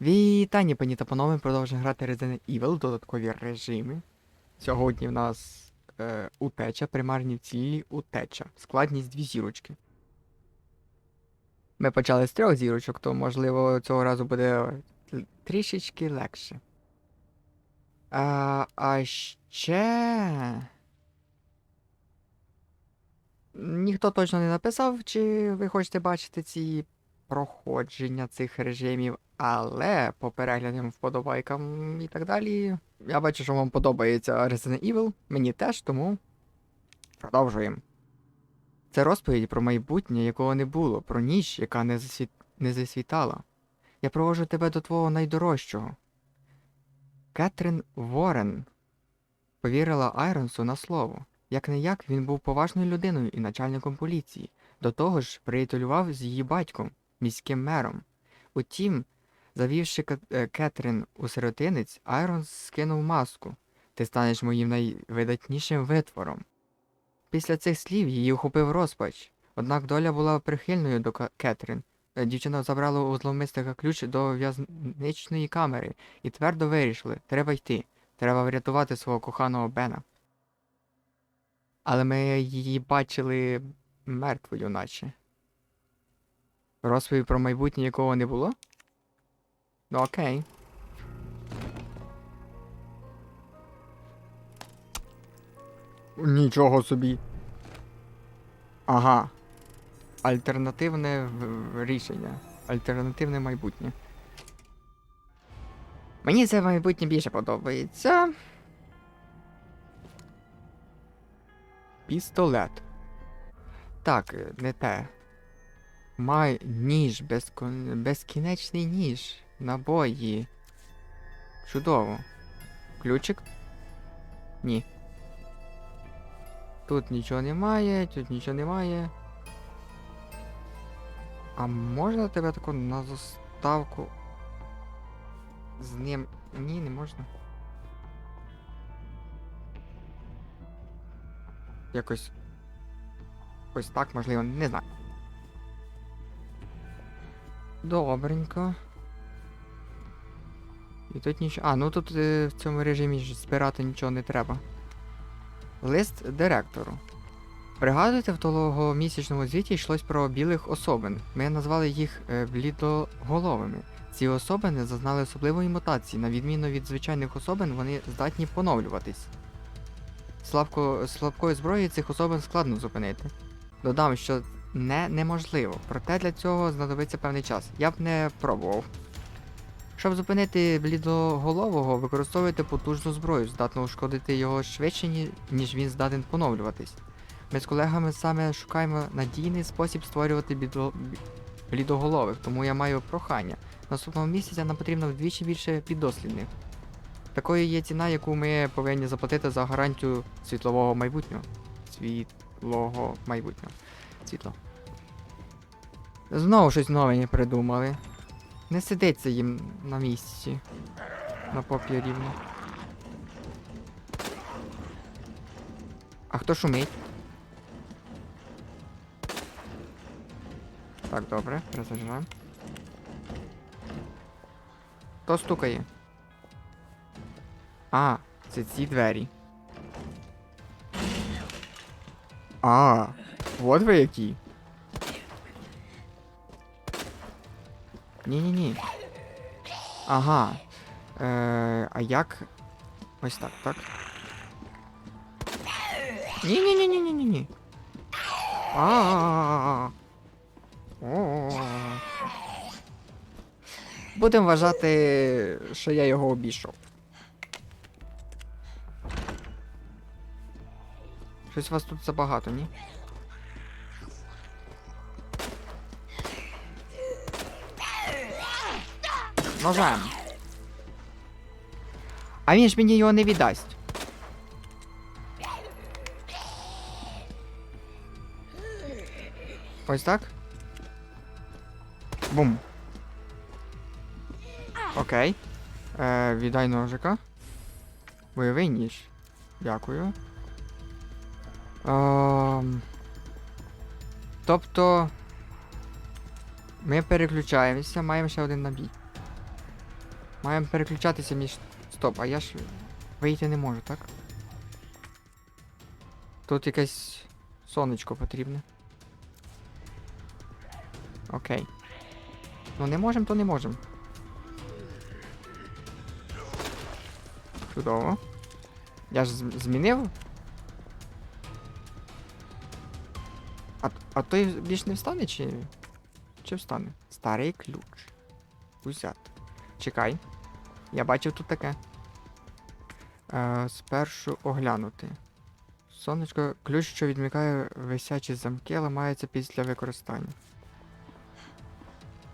Вітання, пані та панове, продовжуємо грати Resident Evil, додаткові режими. Сьогодні в нас е, утеча, примарні цілі, утеча. Складність дві зірочки. Ми почали з трьох зірочок, то можливо цього разу буде трішечки легше. А, а ще. Ніхто точно не написав, чи ви хочете бачити ці проходження цих режимів, але по переглядам, вподобайкам і так далі. Я бачу, що вам подобається Resident Evil, мені теж, тому продовжуємо. Це розповідь про майбутнє, якого не було, про ніч, яка не, засвіт... не засвітала. Я проводжу тебе до твого найдорожчого. Кетрін Ворен повірила Айронсу на слово. Як не як він був поважною людиною і начальником поліції. До того ж, приятелював з її батьком, міським мером. Утім, завівши е, Кетрін у сиротинець, Айронс скинув маску. Ти станеш моїм найвидатнішим витвором. Після цих слів її охопив розпач. Однак доля була прихильною до Кетрін. Е, Дівчина забрала у зловмисника ключ до в'язничної камери і твердо вирішили, треба йти. Треба врятувати свого коханого Бена. Але ми її бачили мертвою, наче. Розповідь про майбутнє якого не було? Ну окей. Нічого собі. Ага. Альтернативне рішення. Альтернативне майбутнє. Мені це майбутнє більше подобається. Пістолет. Так, не те. Май ніж, безкон... безкінечний ніж. Набої. Чудово. Ключик? Ні. Тут нічого немає, тут нічого немає. А можна тебе таку на заставку? З ним. Ні, не можна. Якось. Ось так, можливо, не знаю. Добренько. І тут нічого. А, ну тут е, в цьому режимі збирати нічого не треба. Лист директору. Пригадуєте, в тогомісячному звіті йшлось про білих особин. Ми назвали їх е, блідоголовими. Ці особини зазнали особливої мутації. На відміну від звичайних особин, вони здатні поновлюватись. Слабко, слабкою зброєю цих особин складно зупинити. Додам, що не неможливо, проте для цього знадобиться певний час. Я б не пробував. Щоб зупинити блідоголового, використовуйте потужну зброю, здатну ушкодити його швидше, ніж він здатен поновлюватись. Ми з колегами саме шукаємо надійний спосіб створювати бідо... блідоголових, тому я маю прохання. Наступного місяця нам потрібно вдвічі більше піддослідних. Такою є ціна, яку ми повинні заплатити за гарантію світлового майбутнього. Світлого майбутнього. Світло. Знову щось нове придумали. Не сидиться їм на місці. На попі рівно. А хто шумить? Так, добре, перезаряджаємо. Хто стукає? А, це ці двері. А, от ви які. Ні-ні-ні. Ага. Е, а як. Ось так, так. Ні-ні-ні-ні-ні-ні. А. Будемо вважати, що я його обійшов. Щось вас тут забагато, ні? Ножем. А він ж мені його не віддасть. Ось так. Бум. Окей. Е, віддай ножика. Бойовий ніж. Дякую. Ем... Тобто. Ми переключаємося, маємо ще один набій. Маємо переключатися між. Стоп, а я ж вийти не можу, так? Тут якесь сонечко потрібне. Окей. Ну не можемо, то не можемо. Чудово. Я ж змінив. А, а той більш не встане чи. Чи встане? Старий ключ. Узяти. Чекай. Я бачив тут таке. Е, спершу оглянути. Сонечко, ключ, що відмикає висячі замки, ламається після використання.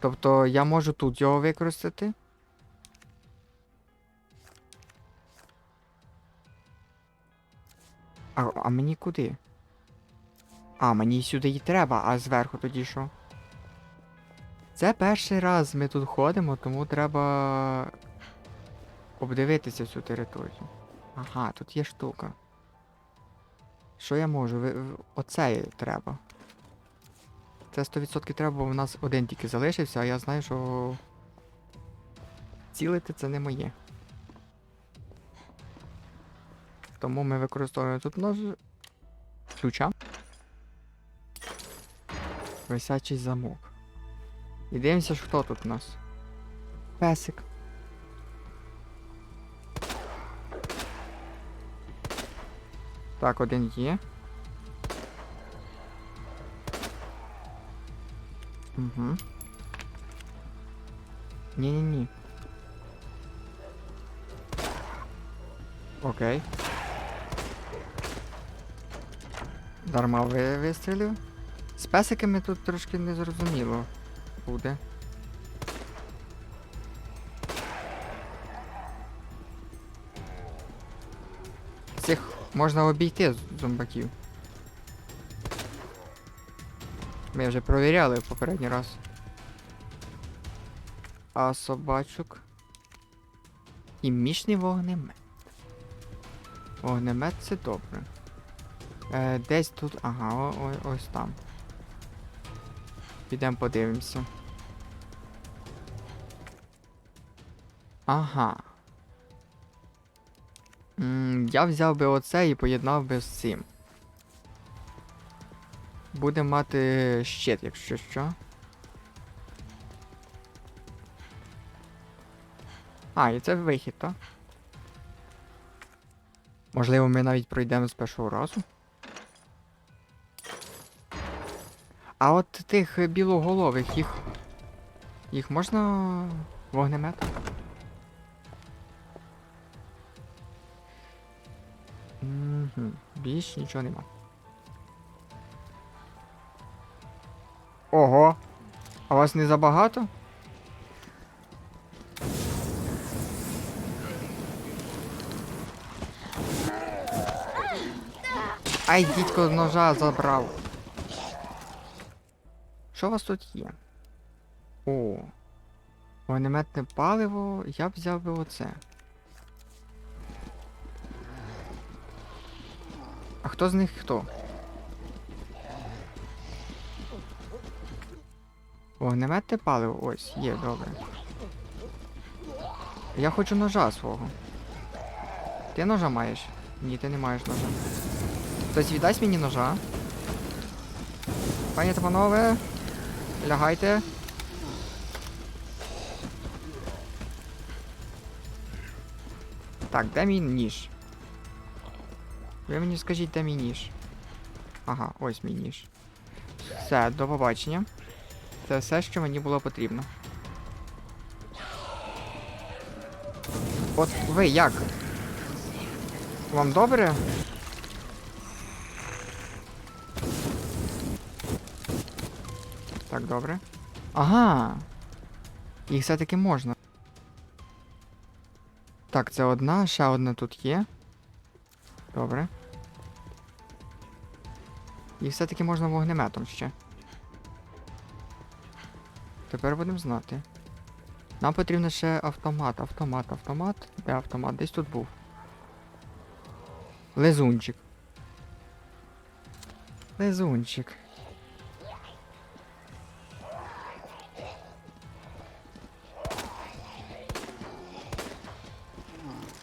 Тобто я можу тут його використати. А, а мені куди? А, мені сюди і треба, а зверху тоді що? Це перший раз ми тут ходимо, тому треба обдивитися всю територію. Ага, тут є штука. Що я можу? Ви, оце треба. Це 100% треба, бо в нас один тільки залишився, а я знаю, що цілити це не моє. Тому ми використовуємо тут нож ключа. Висячий замок. І дивимося, хто тут у нас. Песик. Так, один є. Угу. Ні-ні-ні. Окей. Дарма ви вистрілив. З песиками тут трошки незрозуміло буде. Можна обійти зомбаків. Ми вже провіряли в попередній раз. А собачок. Хімічний вогнемет. Вогнемет це добре. Е, десь тут. Ага, о, о, ось там. Підемо подивимося. Ага. Я взяв би оце і поєднав би з цим. Буде мати щит, якщо що. А, і це вихід, так? Можливо, ми навіть пройдемо з першого разу. А от тих білоголових, їх. Їх можна вогнеметом? Угу. Більш нічого нема. Ого! А вас не забагато? Ай, дідько ножа забрав. Що у вас тут є? О. Вогнеметне паливо, я взяв би оце. А хто з них хто? Вогнеметне паливо, ось, є, добре. Я хочу ножа свого. Ти ножа маєш? Ні, ти не маєш ножа. Хтось віддасть мені ножа. Пані та панове, лягайте. Так, де мій ніж? Ви мені скажіть, де мій ніж. Ага, ось мій ніж. Все, до побачення. Це все, що мені було потрібно. От ви як? Вам добре? Так, добре. Ага. Їх все-таки можна. Так, це одна, ще одна тут є. Добре. Їх все-таки можна вогнеметом ще. Тепер будемо знати. Нам потрібно ще автомат, автомат, автомат. Де автомат? Десь тут був. Лизунчик. Лизунчик.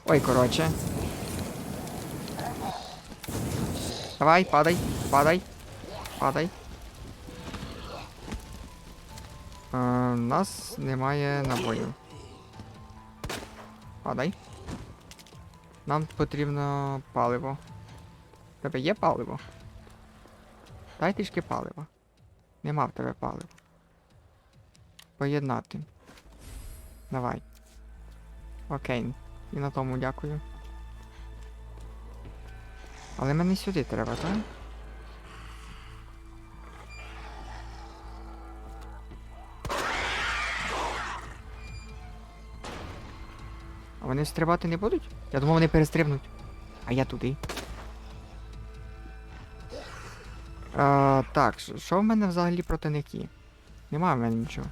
Ой, коротше. Давай, падай, падай, падай. Е, у нас немає набоїв. Падай. Нам потрібно паливо. В тебе є паливо? Дай трішки палива. Нема в тебе палива. Поєднати. Давай. Окей. І на тому дякую. Але мені сюди треба, так? А вони стрибати не будуть? Я думав, вони перестрибнуть. А я туди. А, так, що- в мене взагалі проти них є? Нема в мене нічого.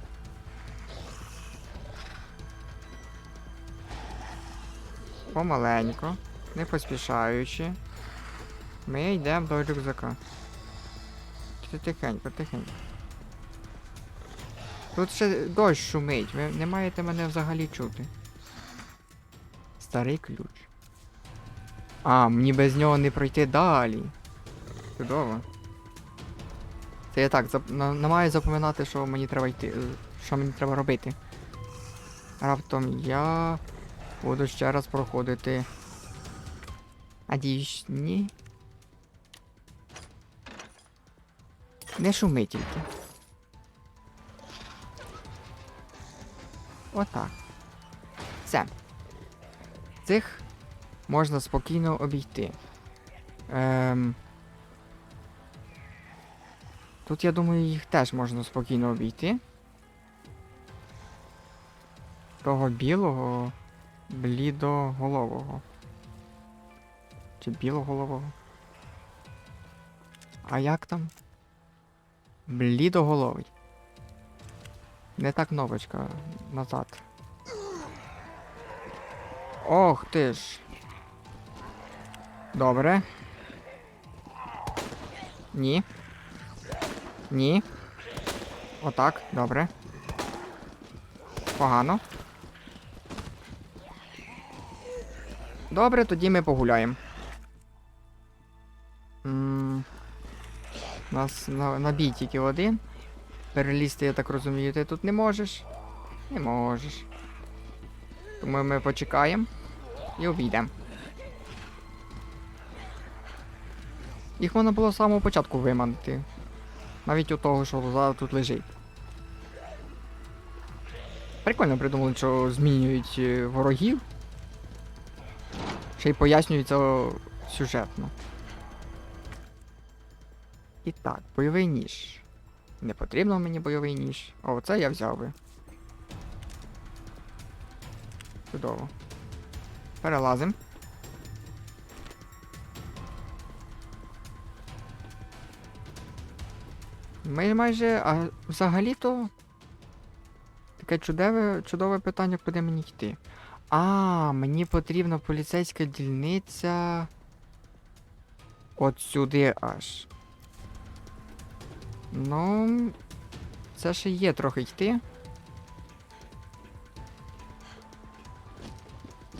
Помаленько, не поспішаючи. Ми йдемо до рюкзака. Тихенько, тихенько. Тут ще дощ шумить, ви не маєте мене взагалі чути. Старий ключ. А, мені без нього не пройти далі. Чудово. Це я так, зап... на... намагаюсь запам'ятати, що мені треба йти. е, Що мені треба робити. Раптом я буду ще раз проходити. Надіюсь, ні. Не шуми тільки. Отак. Все. Цих можна спокійно обійти. Ем... Тут, я думаю, їх теж можна спокійно обійти. Того білого, блідоголового. Чи білоголового? А як там? Блідоголовий. Не так новочка назад. Ох ти ж. Добре. Ні. Ні. Отак, добре. Погано. Добре, тоді ми погуляємо. Нас на, на бій тільки один. Перелізти, я так розумію, ти тут не можеш. Не можеш. Тому ми почекаємо і обійдемо. Їх можна було з самого початку виманити. Навіть у того, що зараз тут лежить. Прикольно придумали, що змінюють е, ворогів. Ще й пояснюється сюжетно. І так, бойовий ніж. Не потрібно мені бойовий ніж. А оце я взяв би. Чудово. Перелазим. Ми майже. А взагалі-то. Таке чудове, чудове питання, куди мені йти. А, мені потрібна поліцейська дільниця. От сюди аж. Ну. Це ще є трохи йти.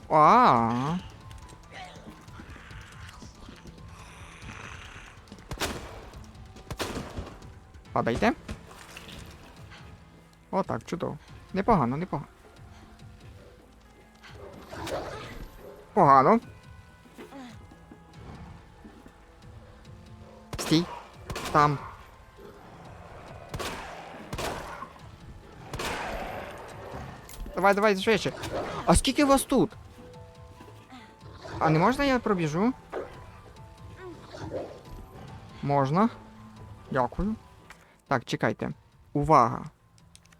А. Падайте. Отак, чудово. Непогано, непогано. Погано. Стій. Там. Давай, давай, швидше. А скільки вас тут? А не можна я пробіжу? Можна. Дякую. Так, чекайте. Увага.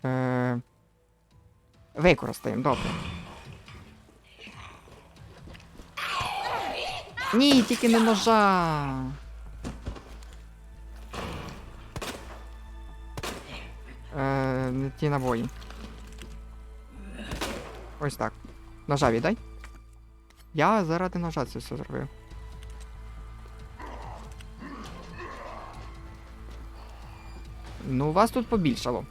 Е... Використаємо, добре. Ні, тільки не ножа. Е, не ті набої. Ось так. Ножа віддай. Я заради ножа це все зробив. Ну, вас тут побільшало.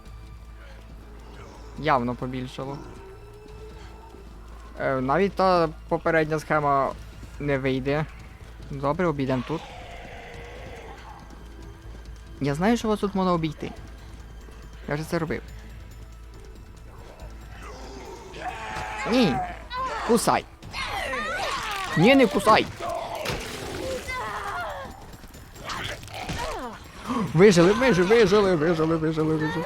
Явно побільшало. Е, навіть та попередня схема не вийде. Добре, обійдемо тут. Я знаю, що вас тут можна обійти. Я вже це робив. Ні. Кусай. Ні, не кусай. Вижили, вижили, вижили, вижили, вижили, вижили.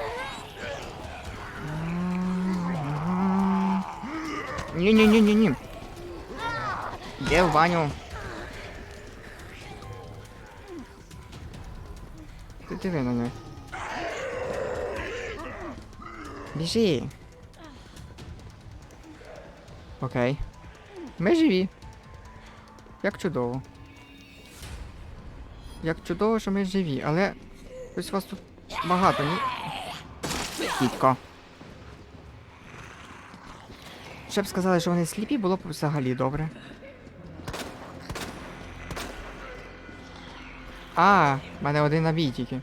Ні, ні, ні, ні, ні. Де в баню? Ти диви на неї. Біжи. Окей. Ми живі. Як чудово. Як чудово, що ми живі, але ось вас тут багато, ні? Тітко. Ще б сказали, що вони сліпі, було б взагалі добре. А, в мене один набій тільки.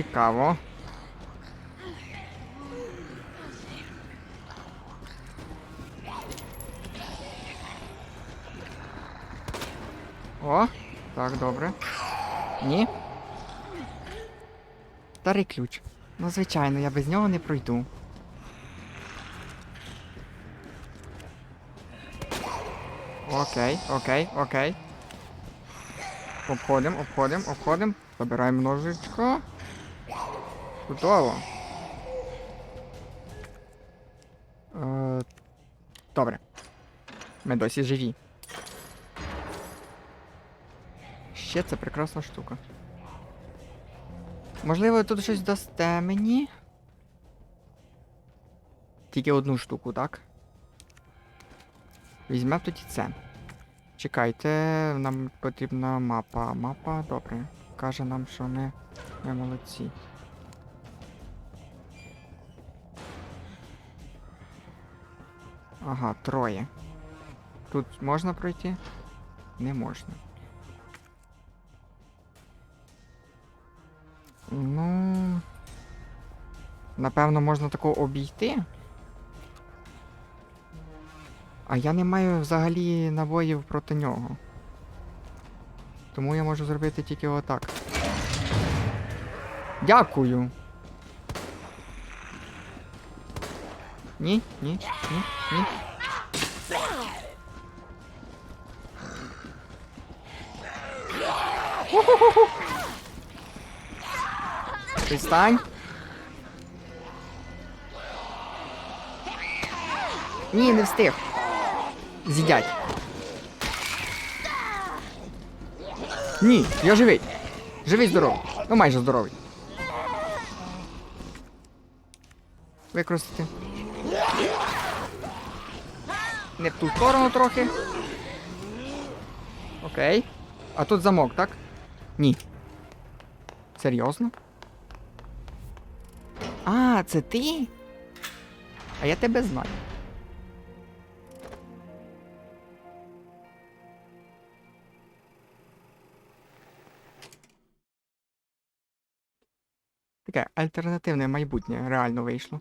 Цікаво. О, так, добре. Ні. Старий ключ. Ну, звичайно, я без нього не пройду. Окей, окей, окей. Обходим, обходим, обходим. Забираємо ножичко. Готово. Е, добре. Ми досі живі. Ще це прекрасна штука. Можливо, тут щось дасте мені. Тільки одну штуку, так? Візьмемо тоді це. Чекайте, нам потрібна мапа. Мапа, добре. Каже нам, що ми, ми молодці. Ага, троє. Тут можна пройти? Не можна. Ну. Напевно, можна тако обійти. А я не маю взагалі набоїв проти нього. Тому я можу зробити тільки отак. Дякую. Ні, ні, ні, ні. Пристань. Ні, не встиг. З'їдять. Ні, я живий. Живий здоровий. Ну майже здоровий. Використати. Не в ту сторону трохи. Окей. А тут замок, так? Ні. Серйозно? А, це ти? А я тебе знаю. Таке альтернативне майбутнє реально вийшло.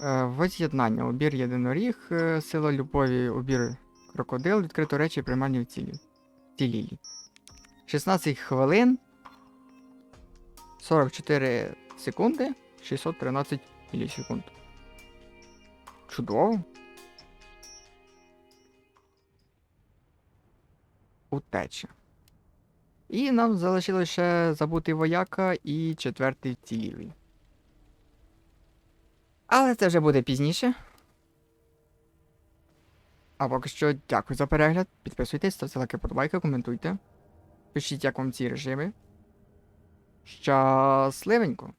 Е, воз'єднання. Обір єдиноріг, е, сила любові, обір крокодил, відкрито речі приймальні в цілі. Цілілі. 16 хвилин. 44 секунди, 613 мілісекунд. Чудово. Утеча. І нам залишилось ще забути вояка і четвертий вцілілий. Але це вже буде пізніше. А поки що дякую за перегляд. Підписуйтесь, ставте лайки, подобайки, коментуйте. Пишіть, як вам ці режими. Щасливенько!